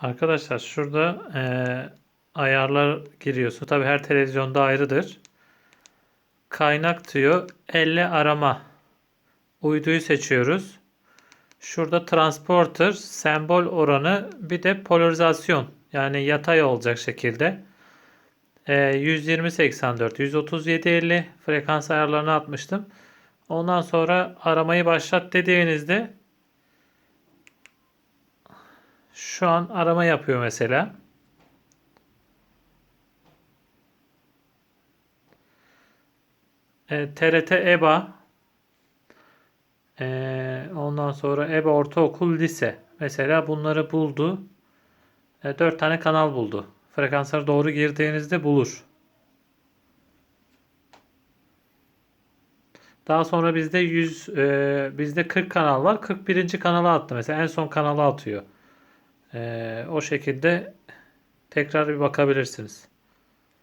Arkadaşlar şurada eee, ayarlar giriyorsun. Tabi her televizyonda ayrıdır. Kaynak diyor. Elle arama. Uyduyu seçiyoruz. Şurada transporter, sembol oranı, bir de polarizasyon. Yani yatay olacak şekilde. Eee 120-84, 137-50 frekans ayarlarını atmıştım. Ondan sonra aramayı başlat dediğinizde şu an arama yapıyor mesela. E, TRT EBA e, ondan sonra EBA Ortaokul Lise mesela bunları buldu. E, 4 tane kanal buldu. Frekanslara doğru girdiğinizde bulur. Daha sonra bizde 100 e, bizde 40 kanal var. 41. kanala attı mesela en son kanala atıyor. E, o şekilde tekrar bir bakabilirsiniz.